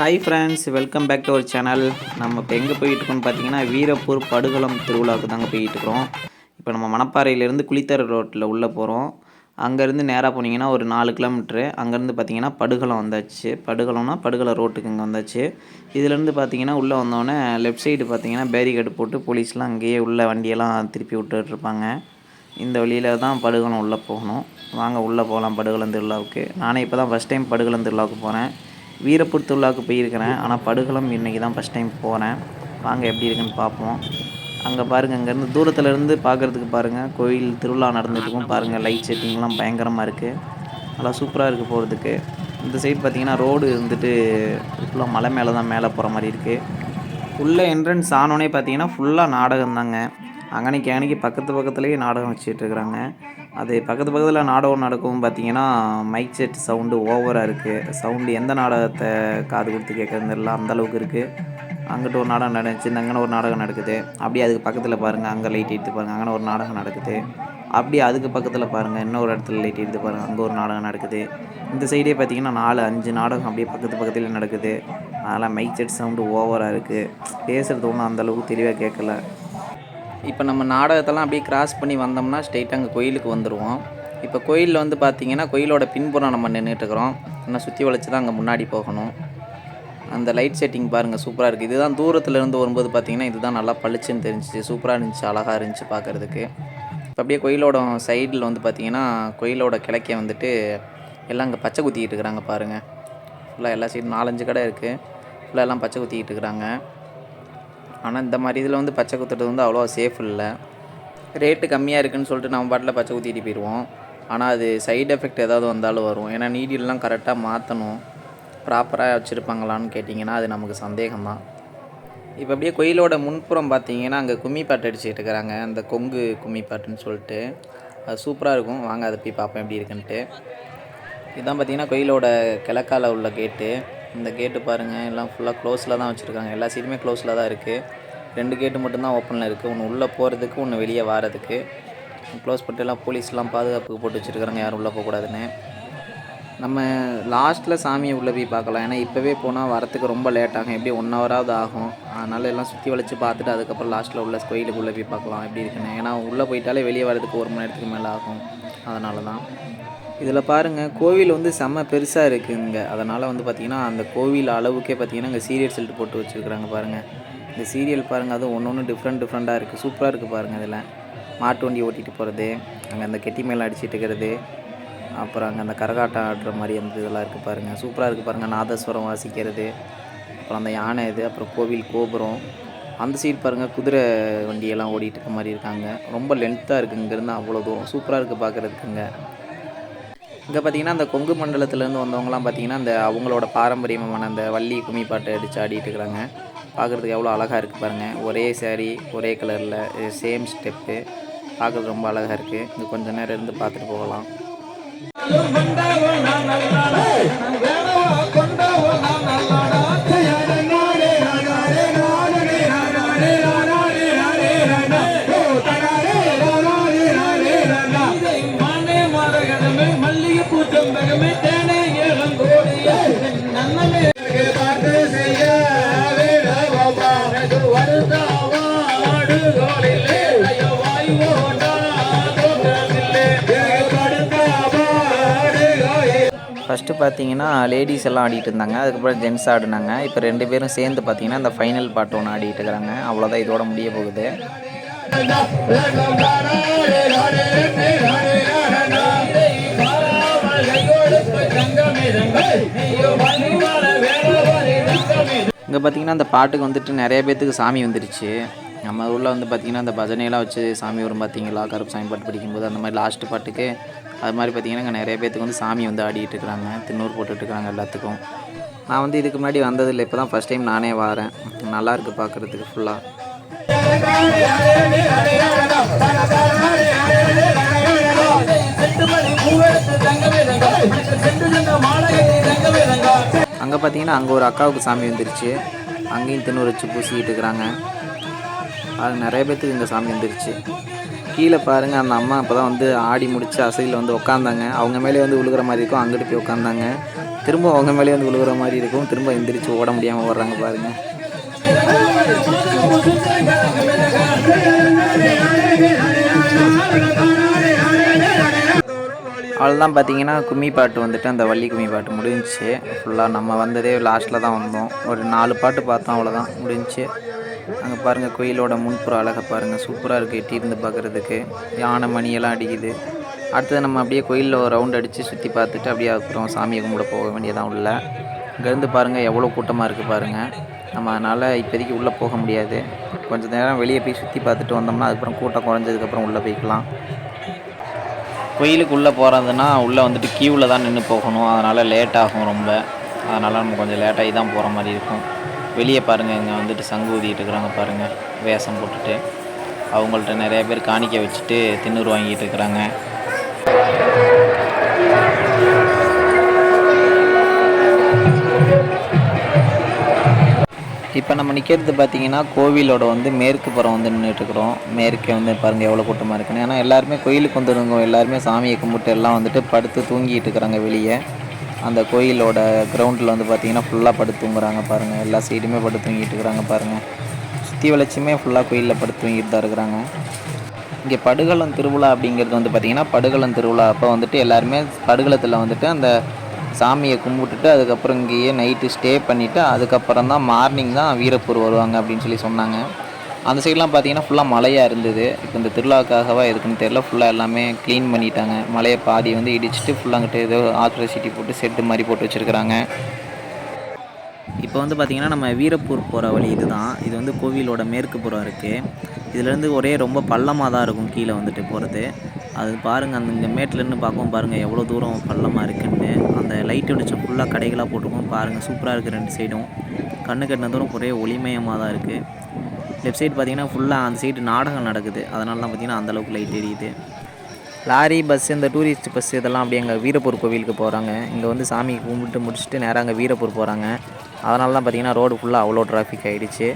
Hi friends welcome back to our channel நம்ம இப்போ எங்கே போயிட்டு இருக்கோம்னு பார்த்தீங்கன்னா வீரப்பூர் படுகளம் திருவிழாவுக்கு தாங்க போயிட்டு இருக்கிறோம் இப்போ நம்ம மணப்பாறையிலேருந்து குளித்தர ரோட்டில் உள்ளே போகிறோம் அங்கேருந்து நேராக போனீங்கன்னா ஒரு நாலு கிலோமீட்ரு அங்கேருந்து பார்த்தீங்கன்னா படுகளம் வந்தாச்சு. படுகளம்னா படுகளம் ரோட்டுக்கு இங்கே வந்தாச்சு. இதுலேருந்து பார்த்தீங்கன்னா உள்ளே வந்தோடனே லெஃப்ட் சைடு பார்த்தீங்கன்னா பேரிகேடு போட்டு போலீஸ்லாம் அங்கேயே உள்ள வண்டியெல்லாம் திருப்பி விட்டுட்டு இருப்பாங்க இந்த வழியில் தான் படுகளம் உள்ளே போகணும். வாங்க உள்ளே போகலாம் படுகளம் திருவிழாவுக்கு. நானே இப்போ தான் ஃபஸ்ட் டைம் படுகளம் திருவிழாவுக்கு போகிறேன் வீரப்பூர் திருவிழாவுக்கு போயிருக்கிறேன். ஆனால் படுகளம் இன்றைக்கி தான் ஃபஸ்ட் டைம் போகிறேன் வாங்க எப்படி இருக்குன்னு பார்ப்போம். அங்கே பாருங்கள் இங்கேருந்து தூரத்தில் இருந்து பார்க்குறதுக்கு பாருங்கள் கோயில் திருவிழா நடந்துட்டுருக்கும் பாருங்கள் லைட் செட்டிங்லாம் பயங்கரமாக இருக்குது நல்லா சூப்பராக இருக்குது போகிறதுக்கு இந்த சைடு பார்த்திங்கன்னா ரோடு இருந்துட்டு ஃபுல்லாக மலை மேலே தான் மேலே போகிற மாதிரி இருக்குது உள்ளே என்ட்ரன்ஸ் ஆனோடனே பார்த்தீங்கன்னா ஃபுல்லாக நாடகம் தாங்க அங்கனைக்கு அன்னைக்கு பக்கத்து பக்கத்துலேயே நாடகம் வச்சிட்ருக்குறாங்க அது பக்கத்து பக்கத்தில் நாடகம் நடக்கும் பார்த்தீங்கன்னா மைக் செட் சவுண்டு ஓவராக இருக்குது சவுண்டு எந்த நாடகத்தை காது கொடுத்து கேட்குறது தெரியல அந்தளவுக்கு இருக்குது அங்கிட்டு ஒரு நாடகம் நடந்துச்சு அங்கே ஒரு நாடகம் நடக்குது. அப்படியே அதுக்கு பக்கத்தில் பாருங்கள் அங்கே லைட் எடுத்து பாருங்கள் அங்கே ஒரு நாடகம் நடக்குது. அப்படியே அதுக்கு பக்கத்தில் பாருங்கள் இன்னொரு இடத்துல லைட் எடுத்து பாருங்கள் அங்கே ஒரு நாடகம் நடக்குது. இந்த சைடே பார்த்தீங்கன்னா நாலு அஞ்சு நாடகம் அப்படியே பக்கத்து பக்கத்தில் நடக்குது. அதெல்லாம் மைக் செட் சவுண்டு ஓவராக இருக்குது பேசுகிறது ஒன்றும் அந்தளவுக்கு தெளிவாக கேட்கல. இப்போ நம்ம நாடகத்தெல்லாம் அப்படியே கிராஸ் பண்ணி வந்தோம்னா ஸ்ட்ரெயிட்டாக அங்கே கோயிலுக்கு வந்துடுவோம் இப்போ கோயிலில் வந்து பார்த்தீங்கன்னா கோயிலோட பின்புறம் நம்ம நின்றுட்டுருக்குறோம் ஏன்னா சுற்றி வளைச்சி தான் அங்கே முன்னாடி போகணும். அந்த லைட் செட்டிங் பாருங்கள் சூப்பராக இருக்குது இதுதான் தூரத்தில் இருந்து வரும்போது பார்த்தீங்கன்னா இதுதான் நல்லா பளிச்சுன்னு தெரிஞ்சிச்சு. சூப்பராக இருந்துச்சு அழகாக இருந்துச்சு பார்க்குறதுக்கு. இப்போ அப்படியே கோயிலோட சைடில் வந்து பார்த்தீங்கன்னா கோயிலோட கிழக்கே வந்துட்டு எல்லாம் அங்கே பச்சை குத்திக்கிட்டு இருக்கிறாங்க பாருங்கள் ஃபுல்லாக எல்லா சைடும் நாலஞ்சு கடை இருக்குது ஃபுல்லாக எல்லாம் பச்சை குத்திக்கிட்டு இருக்கிறாங்க. ஆனால் இந்த மாதிரி இதில் வந்து பச்சை குத்துறது வந்து அவ்வளோ சேஃப் இல்லை. ரேட்டு கம்மியாக இருக்குன்னு சொல்லிட்டு நம்ம பாட்டில் பச்சை குத்திட்டு போயிடுவோம். ஆனால் அது சைடு எஃபெக்ட் ஏதாவது வந்தாலும் வரும். ஏன்னா நீடில்லாம் கரெக்டாக மாற்றணும் ப்ராப்பராக வச்சுருப்பாங்களான்னு கேட்டிங்கன்னா அது நமக்கு சந்தேகம்தான். இப்போ அப்படியே கோயிலோட முன்புறம் பார்த்தீங்கன்னா அங்கே கும்மி பாட்டு அடிச்சுட்டு இருக்கிறாங்க. அந்த கொங்கு கும்மி பாட்டுன்னு சொல்லிட்டு. அது சூப்பராக இருக்கும். வாங்க அதை போய் பார்ப்பேன் எப்படி இருக்குன்ட்டு. இதுதான் பார்த்தீங்கன்னா கோயிலோட கிழக்கால உள்ள கேட்டு இந்த கேட்டு பாருங்கள் எல்லாம் ஃபுல்லாக க்ளோஸில் தான் வச்சுருக்காங்க. எல்லா சீட்டுமே க்ளோஸில் தான் இருக்குது ரெண்டு கேட்டு மட்டும்தான் ஓப்பனில் இருக்குது ஒன்று உள்ளே போகிறதுக்கு ஒன்று வெளியே வாரதுக்கு. க்ளோஸ் பண்ணிட்டு எல்லாம் போலீஸ்லாம் பாதுகாப்புக்கு போட்டு வச்சுருக்காங்க யாரும் உள்ளே போகக்கூடாதுன்னு நம்ம லாஸ்ட்டில் சாமியை உள்ளே போய் பார்க்கலாம். ஏன்னா இப்போவே போனால் வரத்துக்கு ரொம்ப லேட் ஆகும். எப்படி ஒன் ஹவராவது ஆகும். அதனால் எல்லாம் சுற்றி வளைச்சி பார்த்துட்டு அதுக்கப்புறம் லாஸ்ட்டில் உள்ள கோயிலுக்கு உள்ளே போய் பார்க்கலாம். எப்படி இருக்குன்னு. ஏன்னா உள்ளே போயிட்டாலே வெளியே வரதுக்கு ஒரு மணி நேரத்துக்கு மேலே ஆகும். அதனால தான் இதில் பாருங்கள் கோவில் வந்து செம்ம பெருசாக இருக்குதுங்க அதனால் வந்து பார்த்திங்கன்னா அந்த கோவில் அளவுக்கே பார்த்திங்கன்னா இங்கே சீரியல் செல்ட் போட்டு வச்சுருக்குறாங்க பாருங்கள் இந்த சீரியல் பாருங்கள் அதுவும் ஒன்று ஒன்று டிஃப்ரெண்ட் டிஃப்ரெண்ட்டாக இருக்குது சூப்பராக இருக்குது பாருங்கள் இதில். மாட்டு வண்டி ஓட்டிகிட்டு போகிறது அங்கே அந்த கெட்டி மேலே அடிச்சிட்டு இருக்கிறது அப்புறம் அங்கே அந்த கரகாட்டம் ஆடுற மாதிரி அந்த இதெல்லாம் இருக்குது பாருங்கள் சூப்பராக இருக்குது பாருங்கள் நாதஸ்வரம் வாசிக்கிறது அப்புறம் அந்த யானை இது அப்புறம் கோவில் கோபுரம். அந்த சைடு பாருங்கள் குதிரை வண்டியெல்லாம் ஓடிட்டு இருக்க மாதிரி இருக்காங்க. ரொம்ப லென்த்தாக இருக்குது இங்கேருந்து அவ்வளோ தூரம். சூப்பராக இருக்குது பார்க்குறதுக்குங்க இங்கே பார்த்தீங்கன்னா அந்த கொங்கு மண்டலத்துலேருந்து வந்தவங்கலாம் பார்த்தீங்கன்னா அந்த அவங்களோட பாரம்பரியமான அந்த வள்ளி கும்மி பாட்டு அடித்து ஆடிட்டு இருக்கிறாங்க பார்க்குறதுக்கு எவ்வளோ அழகாக இருக்குது பாருங்கள் ஒரே சேரீ ஒரே கலரில் சேம் ஸ்டெப்பு பார்க்குறது ரொம்ப அழகாக இருக்குது இங்கே கொஞ்சம் நேரம் இருந்து பார்த்துட்டு போகலாம். ஃபஸ்ட்டு பார்த்தீங்கன்னா லேடிஸ் எல்லாம் ஆடிட்டு இருந்தாங்க. அதுக்கப்புறம் ஜென்ஸ் ஆடினாங்க. இப்போ ரெண்டு பேரும் சேர்ந்து பார்த்தீங்கன்னா இந்த ஃபைனல் பாட்டு ஒன்று ஆடிட்டு இருக்கிறாங்க அவ்வளோதான் இதோட முடிய போகுது. இங்கே பார்த்தீங்கன்னா அந்த பாட்டுக்கு வந்துட்டு நிறைய பேர்த்துக்கு சாமி வந்துருச்சு. நம்ம ஊரில் வந்து பார்த்திங்கன்னா அந்த பஜனையெல்லாம் வச்சு சாமி வரும் பார்த்தீங்களா கருப்பு சாமி பாட்டு படிக்கும்போது அந்த மாதிரி லாஸ்ட்டு பாட்டுக்கு அது மாதிரி பார்த்திங்கன்னா இங்கே நிறைய பேர்த்துக்கு வந்து சாமி வந்து ஆடிட்டு இருக்கிறாங்க திண்ணூறு போட்டுட்ருக்காங்க எல்லாத்துக்கும். நான் வந்து இதுக்கு முன்னாடி வந்ததில்லை. இப்போ தான் ஃபஸ்ட் டைம் நானே வரேன். நல்லா இருக்குது பார்க்குறதுக்கு ஃபுல்லாக அங்கே பார்த்தீங்கன்னா அங்கே ஒரு அக்காவுக்கு சாமி வந்துருச்சு. அங்கேயும் திண்ணூறு வச்சு பூசிக்கிட்டு இருக்கிறாங்க. அது நிறைய பேர்த்துக்கு இங்கே சாமி வந்துருச்சு. கீழே பாருங்கள் அந்த அம்மா அப்போ தான் வந்து ஆடி முடித்து அசையில் வந்து உட்காந்தாங்க அவங்க மேலே வந்து விழுகிற மாதிரி இருக்கும் அங்கிட்டு போய் உட்காந்தாங்க திரும்ப அவங்க மேலே வந்து விழுகிற மாதிரி இருக்கும் திரும்ப எந்திரிச்சு ஓட முடியாமல் ஓடுறாங்க பாருங்கள் அவ்வளோதான் பார்த்தீங்கன்னா கும்மி பாட்டு வந்துட்டு அந்த வள்ளி கும்மி பாட்டு முடிஞ்சிச்சு. ஃபுல்லாக நம்ம வந்ததே லாஸ்ட்டில் தான் வந்தோம். ஒரு நாலு பாட்டு பார்த்தோம் அவ்வளோதான் முடிஞ்சுச்சு. அங்கே பாருங்கள் கோயிலோட முன்புற அழகை பாருங்கள் சூப்பராக இருக்குது எட்டியிருந்து பார்க்குறதுக்கு யானை மணியெல்லாம் அடிக்குது. அடுத்தது நம்ம அப்படியே கோயிலில் ஒரு ரவுண்ட் அடித்து சுற்றி பார்த்துட்டு அப்படியே அப்புறம் சாமியை கும்பிட போக வேண்டியதான் உள்ள. இங்கேருந்து பாருங்கள் எவ்வளோ கூட்டமாக இருக்குது பாருங்கள் நம்ம அதனால் இப்போதைக்கு உள்ளே போக முடியாது. கொஞ்சம் நேரம் வெளியே போய் சுற்றி பார்த்துட்டு வந்தோம்னா அதுக்கப்புறம் கூட்டம் குறைஞ்சதுக்கப்புறம் உள்ளே போய்க்கலாம். கோயிலுக்கு உள்ளே போகிறதுனா உள்ளே வந்துட்டு க்யூவில் தான் நின்று போகணும். அதனால் லேட் ஆகும் ரொம்ப. அதனால் நம்ம கொஞ்சம் லேட்டாகி தான் போகிற மாதிரி இருக்கும். வெளியே பாருங்கள் இங்கே வந்துட்டு சங்கு ஊதிக்கிட்டு இருக்கிறாங்க பாருங்கள் வேஷம் போட்டுட்டு. அவங்கள்ட்ட நிறைய பேர் காணிக்க வச்சுட்டு திண்ணூறு வாங்கிட்டு இருக்கிறாங்க. இப்போ நம்ம நிற்கிறது பார்த்தீங்கன்னா கோவிலோட வந்து மேற்கு புறம் வந்து நின்றுட்டுருக்குறோம் மேற்கே வந்து பாருங்கள் எவ்வளோ கூட்டமாக இருக்குன்னு. ஏன்னா எல்லாருமே கோயிலுக்கு வந்துருங்க எல்லாருமே சாமியை கும்பிட்டு எல்லாம் வந்துட்டு படுத்து தூங்கிட்டு இருக்கிறாங்க வெளியே. அந்த கோயிலோட கிரவுண்டில் வந்து பார்த்திங்கன்னா ஃபுல்லாக படுத்து தூங்குறாங்க பாருங்கள் எல்லா சைடுமே படுத்து தூங்கிட்டு இருக்கிறாங்க பாருங்கள் சுற்றி வளர்ச்சியுமே ஃபுல்லாக கோயிலில் படுத்து தூங்கிட்டு தான் இருக்கிறாங்க. இங்கே படுகளம் திருவிழா அப்படிங்கிறது வந்து பார்த்திங்கன்னா படுகளம் திருவிழா. அப்போ வந்துட்டு எல்லாருமே படுகளத்தில் வந்துட்டு அந்த சாமியை கும்பிட்டுட்டு அதுக்கப்புறம் இங்கேயே நைட்டு ஸ்டே பண்ணிவிட்டு அதுக்கப்புறம் தான் மார்னிங் தான் வீரப்பூர் வருவாங்க அப்படின்னு சொல்லி சொன்னாங்க. அந்த சைட்லாம் பார்த்தீங்கன்னா ஃபுல்லாக மழையாக இருந்தது. இப்போ இந்த திருவிழாக்காகவா எதுக்குன்னு தெரியல. ஃபுல்லாக எல்லாமே க்ளீன் பண்ணிட்டாங்க. மலையை பாதி வந்து இடிச்சிட்டு ஃபுல்லாக அங்கிட்டு ஏதோ ஆல்ட்ரசிட்டி போட்டு செட்டு மாதிரி போட்டு வச்சுருக்குறாங்க. இப்போ வந்து பார்த்திங்கன்னா நம்ம வீரப்பூர் போகிற வழி இதுதான். இது வந்து கோவிலோட மேற்கு புறம் இருக்குது இதுலேருந்து ஒரே ரொம்ப பள்ளமாக தான் இருக்கும் கீழே வந்துட்டு போகிறது அது பாருங்கள் அந்த இங்கே மேட்லேருந்து பார்க்கவும் பாருங்கள் எவ்வளோ தூரம் பள்ளமாக இருக்குன்னு. அந்த லைட் வெளிச்சம் ஃபுல்லாக கடைகளாக போட்டிருக்கோம். பாருங்கள் சூப்பராக இருக்குது ரெண்டு சைடும் கண்ணு கட்டின தூரம் ஒரே ஒளிமயமாக தான் இருக்குது லெஃப்ட் சைடு பார்த்தீங்கன்னா ஃபுல்லாக அந்த சைடு நாடகம் நடக்குது. அதனால தான் பார்த்தீங்கன்னா அந்தளவுக்கு லைட் எரியுது லாரி பஸ் இந்த டூரிஸ்ட் பஸ் இதெல்லாம் அப்படியே அங்கே வீரப்பூர் கோவிலுக்கு போகிறாங்க இங்கே வந்து சாமி கும்பிட்டு முடிச்சுட்டு நேராக அங்கே வீரப்பூர் போகிறாங்க அதனால தான் பார்த்தீங்கன்னா ரோடு ஃபுல்லாக அவ்வளோ டிராஃபிக் ஆகிடுச்சு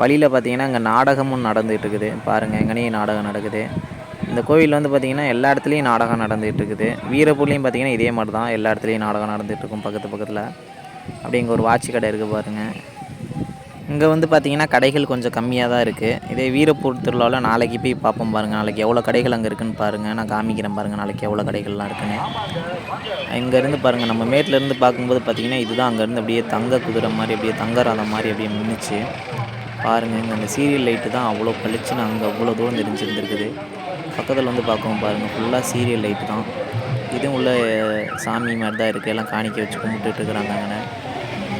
வழியில் பார்த்தீங்கன்னா இங்கே நாடகமும் நடந்துகிட்டு இருக்குது. பாருங்கள் எங்கனையும் நாடகம் நடக்குது. இந்த கோவில் வந்து பார்த்திங்கன்னா எல்லா இடத்துலையும் நாடகம் நடந்துகிட்டு இருக்குது. வீரப்பூர்லேயும் பார்த்தீங்கன்னா இதே மாதிரி தான் எல்லா இடத்துலையும் நாடகம் நடந்துகிட்ருக்கும் பக்கத்து பக்கத்தில். அப்படி இங்கே ஒரு வாட்சி கடை இருக்குது பாருங்கள் இங்கே வந்து பார்த்தீங்கன்னா கடைகள் கொஞ்சம் கம்மியாக தான் இருக்குது இதே வீரப்பூர் திருவிழாவில் நாளைக்கு போய் பார்ப்போம் பாருங்கள் நாளைக்கு எவ்வளோ கடைகள் அங்கே இருக்குன்னு பாருங்கள் நான் காமிக்கிறேன் பாருங்கள் நாளைக்கு எவ்வளோ கடைகள்லாம் இருக்குன்னு. இங்கேருந்து பாருங்கள் நம்ம மேட்லேருந்து பார்க்கும்போது பார்த்தீங்கன்னா இதுதான் அங்கேருந்து அப்படியே தங்க குதிரை மாதிரி அப்படியே தங்க ரதம் மாதிரி அப்படியே நின்றுச்சு பாருங்கள் இங்கே அந்த சீரியல் லைட்டு தான் அவ்வளோ பளிச்சுன்னு அங்கே அவ்வளோ தூரம் தெரிஞ்சிருந்துருக்குது. பக்கத்தில் வந்து பார்க்கவும் பாருங்கள் ஃபுல்லாக சீரியல் லைட்டு தான். இதுவும் உள்ள சாமி மாதிரி தான் இருக்குது எல்லாம் காணிக்க வச்சு கும்பிட்டுட்டு இருக்கிறாங்க அங்கே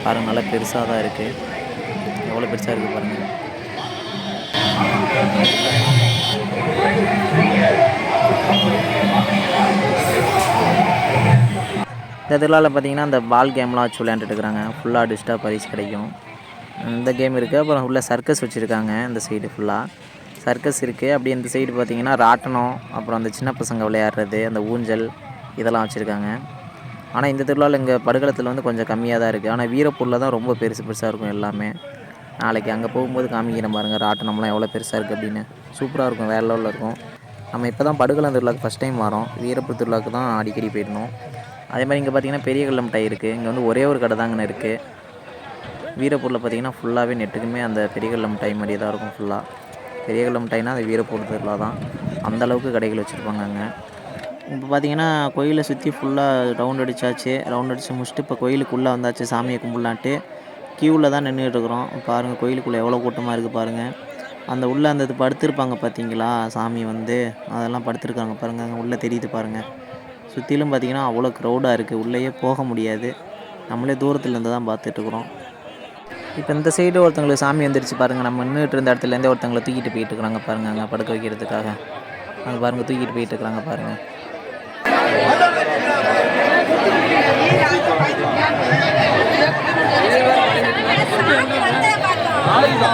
பாருங்கள் நல்லா பெருசாக தான் இருக்குது எவ்வளோ பெருசாக இருக்குது பாருங்கள் இந்த திருவிழாவில் பார்த்தீங்கன்னா அந்த பால் கேம்லாம் வச்சு விளையாண்டுட்டு இருக்கிறாங்க ஃபுல்லாக டிஸ்டாக பரிசு கிடைக்கும். இந்த கேம் இருக்குது அப்புறம் உள்ளே சர்க்கஸ் வச்சுருக்காங்க இந்த சைடு ஃபுல்லாக சர்க்கஸ் இருக்குது அப்படி இந்த சைடு பார்த்தீங்கன்னா ராட்டனம் அப்புறம் அந்த சின்ன பசங்க விளையாடுறது அந்த ஊஞ்சல் இதெல்லாம் வச்சுருக்காங்க. ஆனால் இந்த திருவிழாவில் இங்கே படுகளத்தில் வந்து கொஞ்சம் கம்மியாக தான் இருக்குது ஆனால் வீரப்பூரில் தான் ரொம்ப பெருசு பெருசாக இருக்கும் எல்லாமே. நாளைக்கு அங்கே போகும்போது காமிக்கிறேன் பாருங்கள் ராட்டனம்லாம் எவ்வளோ பெருசாக இருக்குது அப்படின்னு. சூப்பராக இருக்கும் வேறு லெவலில் இருக்கும். நம்ம இப்போ தான் படுகளம் திருவிழாக்கு ஃபஸ்ட் டைம் வரோம். வீரப்பூர் திருவிழாக்கு தான் அடிக்கடி போயிடணும். அதே மாதிரி இங்கே பார்த்தீங்கன்னா பெரிய கல்லம் மிட்டாய் இருக்குது இங்கே வந்து ஒரே ஒரு கடை தாங்கன்னு இருக்குது வீரப்பூரில் பார்த்தீங்கன்னா ஃபுல்லாகவே நெட்டுக்குமே அந்த பெரிய கல்ல மிட்டாய் மாதிரியே தான் இருக்கும் ஃபுல்லாக பெரிய கல்ல மிட்டாய்னா அது வீரப்பூர் திருவிழா தான். அந்தளவுக்கு கடைகள் வச்சுருப்பாங்க அங்கே. இப்போ பார்த்தீங்கன்னா கோயிலை சுற்றி ஃபுல்லாக ரவுண்ட் அடித்தாச்சு ரவுண்ட் அடித்து முடிச்சுட்டு இப்போ கோயிலுக்குள்ளே வந்தாச்சு சாமியை கும்பிட்லான்ட்டு. க்யூவில் தான் நின்றுட்டு இருக்கிறோம் பாருங்கள் கோயிலுக்குள்ளே எவ்வளோ கூட்டமாக இருக்குது பாருங்கள் அந்த உள்ளே அந்த இது படுத்திருப்பாங்க பார்த்தீங்களா சாமி வந்து அதெல்லாம் படுத்திருக்காங்க பாருங்கள் அங்கே உள்ளே தெரியுது பாருங்கள் சுற்றிலும் பார்த்திங்கன்னா அவ்வளோ க்ரௌடாக இருக்குது உள்ளேயே போக முடியாது. நம்மளே தூரத்துலேருந்து தான் பார்த்துட்ருக்குறோம் இப்போ இந்த சைடு ஒருத்தவங்களுக்கு சாமி வந்துடுச்சு பாருங்கள் நம்ம நின்றுட்டு இருந்த இடத்துலேருந்தே ஒருத்தங்களை தூக்கிட்டு போயிட்டு இருக்கிறாங்க பாருங்கள் அங்கே படுக்க வைக்கிறதுக்காக. அங்கே பாருங்கள் தூக்கிட்டு போயிட்டு இருக்கிறாங்க பாருங்கள் Thank you. நாளைக்கு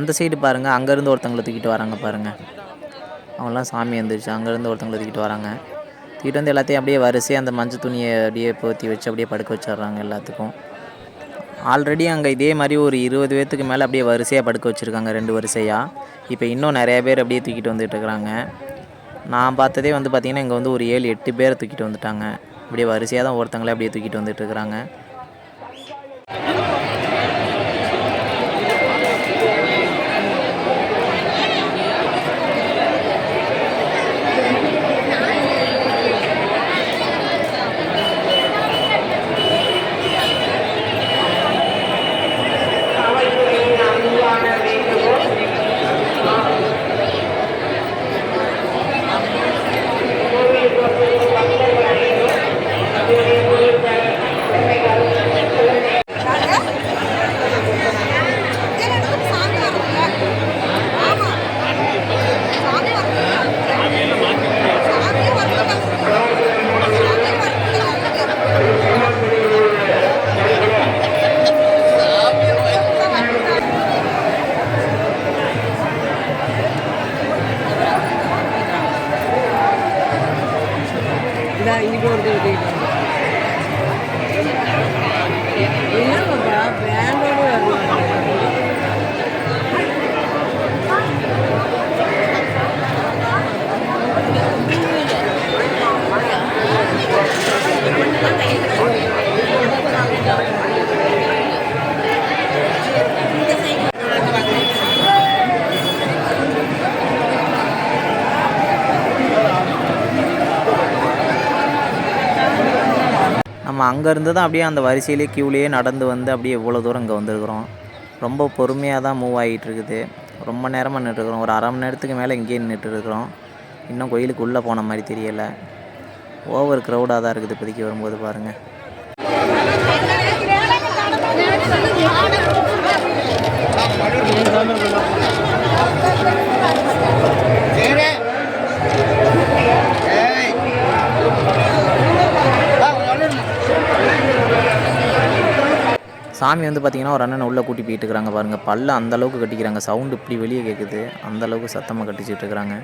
அந்த சைடு பாருங்கள் அங்கேருந்து ஒருத்தவங்களை தூக்கிட்டு வராங்க பாருங்கள் அவங்களாம் சாமி வந்துருச்சு அங்கேருந்து ஒருத்தங்களை தூக்கிட்டு வராங்க. தூக்கிட்டு வந்து எல்லாத்தையும் அப்படியே வரிசையாக அந்த மஞ்சள் துணியை அப்படியே போற்றி வச்சு அப்படியே படுக்க வச்சிடுறாங்க எல்லாத்துக்கும். ஆல்ரெடி அங்கே இதே மாதிரி ஒரு இருபது பேர்த்துக்கு மேலே அப்படியே வரிசையாக படுக்க வச்சுருக்காங்க ரெண்டு வரிசையாக இப்போ இன்னும் நிறைய பேர் அப்படியே தூக்கிட்டு வந்துட்டு இருக்கிறாங்க நான் பார்த்ததே வந்து பார்த்திங்கன்னா இங்கே வந்து ஒரு ஏழு எட்டு பேரை தூக்கிட்டு வந்துட்டாங்க. அப்படியே வரிசையாக தான் ஒருத்தங்களே அப்படியே தூக்கிட்டு வந்துட்டு அங்கேருந்து தான் அப்படியே அந்த வரிசையிலே க்யூலேயே நடந்து வந்து அப்படியே இவ்வளோ தூரம் இங்கே வந்திருக்கிறோம். ரொம்ப பொறுமையாக தான் மூவ் ஆகிட்டு இருக்குது ரொம்ப நேரமாக நின்றுருக்குறோம் ஒரு அரை மணி நேரத்துக்கு மேலே இங்கேயே நின்றுட்டுருக்குறோம். இன்னும் கோயிலுக்கு உள்ளே போன மாதிரி தெரியலை. ஓவர் க்ரௌடாக தான் இருக்குது இப்போதைக்கு வரும்போது பாருங்கள் சாமி வந்து பார்த்தீங்கன்னா ஒரு அண்ணனை உள்ளே கூட்டி போயிட்டு இருக்கிறாங்க பாருங்கள் பல்ல அந்த அளவுக்கு கட்டிக்கிறாங்க. சவுண்டு இப்படி வெளியே கேட்குது அந்த அளவுக்கு சத்தமாக கட்டிச்சிட்டு இருக்கிறாங்க.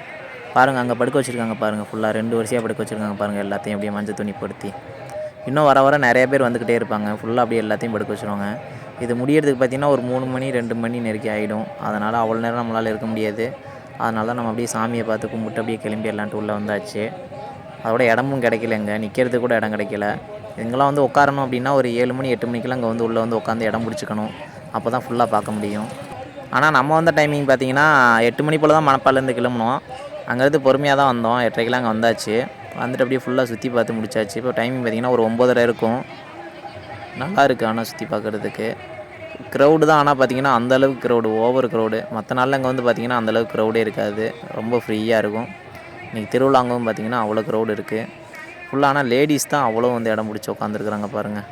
பாருங்கள் அங்கே படுக்க வச்சுருக்காங்க பாருங்கள் ஃபுல்லாக ரெண்டு வருஷையாக படுக்க வச்சுருக்காங்க பாருங்கள் எல்லாத்தையும் அப்படியே மஞ்சள் துணி படுத்தி இன்னும் வர வர நிறைய பேர் வந்துக்கிட்டே இருப்பாங்க. ஃபுல்லாக அப்படியே எல்லாத்தையும் படுக்க வச்சுருவாங்க. இது முடியறதுக்கு பார்த்தீங்கன்னா ஒரு மூணு மணி ரெண்டு மணி நெருக்கி ஆகிடும் அதனால் அவ்வளோ நேரம் நம்மளால் இருக்க முடியாது. அதனால தான் நம்ம அப்படியே சாமியை பார்த்து கும்பிட்டு அப்படியே கிளம்பிடலான்ட்டு உள்ளே வந்தாச்சு. அதோட இடமும் கிடைக்கலங்க. நிற்கிறதுக்கு கூட இடம் கிடைக்கல. இங்கெல்லாம் வந்து உட்காரணும் அப்படின்னா ஒரு ஏழு மணி எட்டு மணிக்கெல்லாம் அங்கே வந்து உள்ளே வந்து உட்காந்து இடம் பிடிச்சிக்கணும். அப்போ தான் ஃபுல்லாக பார்க்க முடியும். ஆனால் நம்ம வந்த டைமிங் பார்த்தீங்கன்னா எட்டு மணி போல் தான் மணப்பாலேருந்து கிளம்புனோம். அங்கேருந்து பொறுமையாக தான் வந்தோம். எட்டரைக்கெலாம் அங்கே வந்தாச்சு. வந்துட்டு அப்படியே ஃபுல்லாக சுற்றி பார்த்து முடிச்சாச்சு. இப்போ டைமிங் பார்த்தீங்கன்னா ஒரு ஒம்பதரை இருக்கும். நல்லா இருக்குது ஆனால் சுற்றி பார்க்குறதுக்கு. க்ரௌடு தான் ஆனால் பார்த்தீங்கன்னா அந்த அளவுக்கு க்ரௌடு ஓவர் க்ரௌடு மற்ற நாளில் அங்கே வந்து பார்த்திங்கன்னா அந்த அளவுக்கு க்ரௌடே இருக்காது. ரொம்ப ஃப்ரீயாக இருக்கும். இன்றைக்கி திருவிழாங்கவும் பார்த்தீங்கன்னா அவ்வளோ க்ரௌடு இருக்குது ஃபுல்லான ஆனால் லேடிஸ் தான் அவ்வளோ வந்து இடம் பிடிச்சி உட்காந்துருக்குறாங்க பாருங்கள்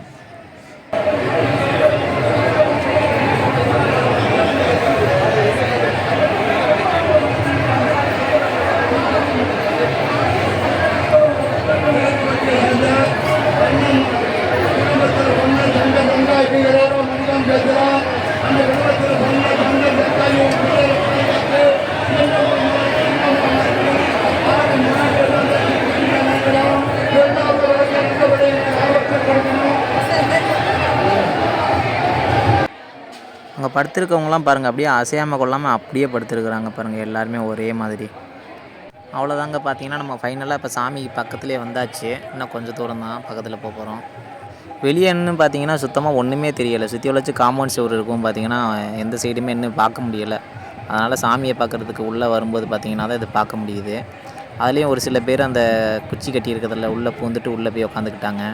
படுத்திருக்கவங்களாம் பாருங்கள் அப்படியே அசையாமல் கொள்ளாமல் அப்படியே படுத்திருக்கிறாங்க பாருங்கள் எல்லாருமே ஒரே மாதிரி. அவ்வளோதாங்க பார்த்தீங்கன்னா நம்ம ஃபைனலாக இப்போ சாமி பக்கத்துலேயே வந்தாச்சு. இன்னும் கொஞ்சம் தூரம் தான் பக்கத்தில் போக போகிறோம் வெளியே இன்னும் பார்த்தீங்கன்னா சுத்தமாக ஒன்றுமே தெரியலை. சுற்றி வளைச்சு காம்பவுண்ட் சுவர் இருக்கும் பார்த்தீங்கன்னா எந்த சைடுமே இன்னும் பார்க்க முடியலை. அதனால் சாமியை பார்க்குறதுக்கு உள்ளே வரும்போது பார்த்தீங்கன்னா தான் இது பார்க்க முடியுது. அதுலேயும் ஒரு சில பேர் அந்த குச்சி கட்டி இருக்கிறதில்ல உள்ளே பூந்துட்டு உள்ளே போய் உட்காந்துக்கிட்டாங்க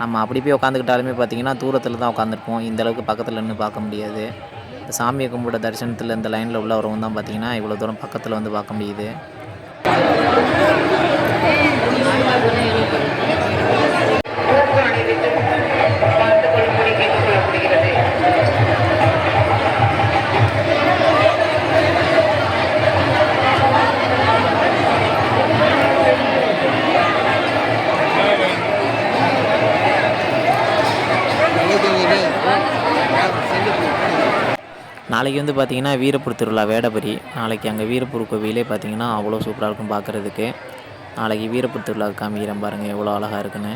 நம்ம அப்படி போய் உட்காந்துக்கிட்டாலுமே பார்த்தீங்கன்னா தூரத்தில் தான் உட்காந்துருப்போம் இந்தளவுக்கு பக்கத்தில் நின்று பார்க்க முடியாது. இப்போ சாமியை கும்பிட தரிசனத்தில் இந்த லைனில் உள்ள வரவும் தான் பார்த்தீங்கன்னா இவ்வளோ தூரம் பக்கத்தில் வந்து பார்க்க முடியுது. நாளைக்கு வந்து பார்த்தீங்கன்னா வீரப்பூர் திருவிழா வேடபுரி நாளைக்கு அங்கே வீரப்பூர் கோவிலே பார்த்தீங்கன்னா அவ்வளோ சூப்பராக இருக்கும் பார்க்குறதுக்கு. நாளைக்கு வீரப்பூர் திருவிழா காமிக்கிறேன் பாருங்கள் எவ்வளோ அழகாக இருக்குன்னு.